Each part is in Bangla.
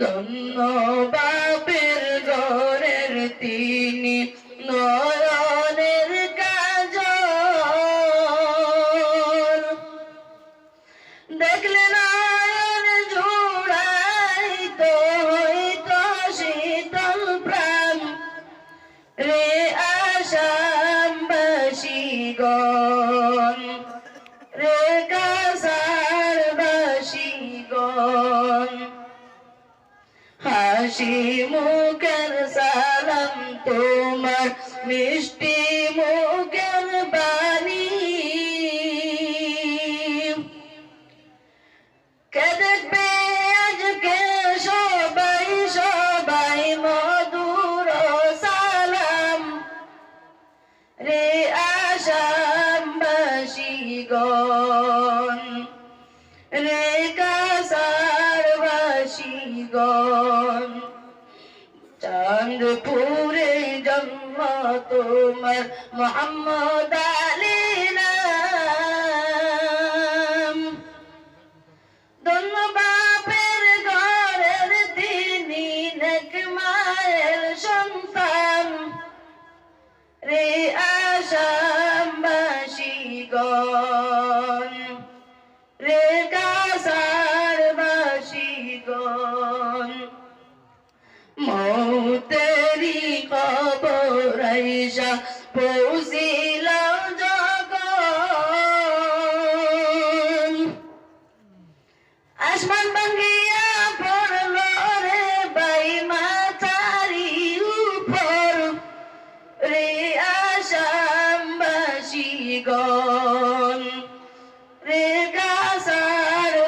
ধন্য বাপের ঘরের তিনি হাসি মুখের সালাম তোমার মিষ্টি মুখের বাণী। কে আজকে সবাই সবাই মধুর সালাম? রে তোমার মোহাম্মদ আলী নাম। বাপের ঘরের তিনি নেক মায়ের সন্তান। রে আসামবাসী গণ রে কাসারবাসী আইসা পৌঁছিল জগন আসমান ভাঙ্গিয়া পড়ল রে বাই মাথারি উপর। রে আসামবাসী গণ, রে গাছারবাসী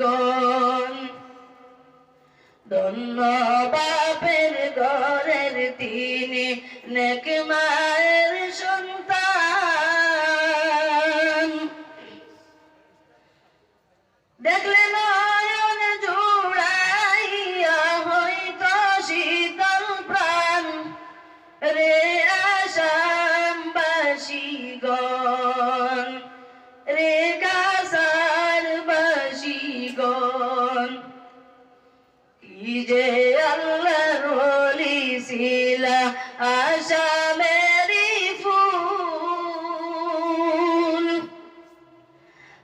গণ। ধন্য বাপের গণ। রে কাসারবাসী গণ। কি যে আল্লাহর ওলি ছিলা আসামেরি ফুল।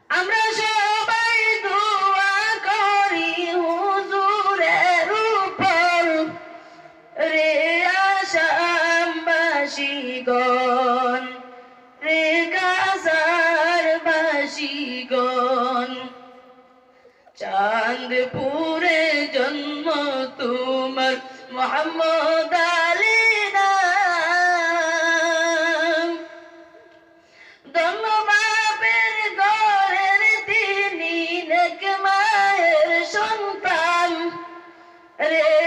আমরা সবাই দোয়া করি হুজুরের উপর। রে আসামবাসী গণ। চাঁদপুরে জন্ম তোমার মোহাম্মদ আলী নাম। বাপের ঘরের তিনি নেক মায়ের সন্তান। রে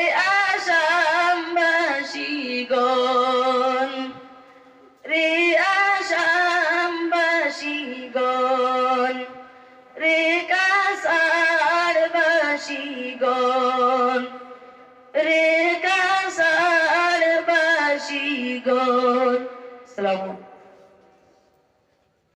是老公。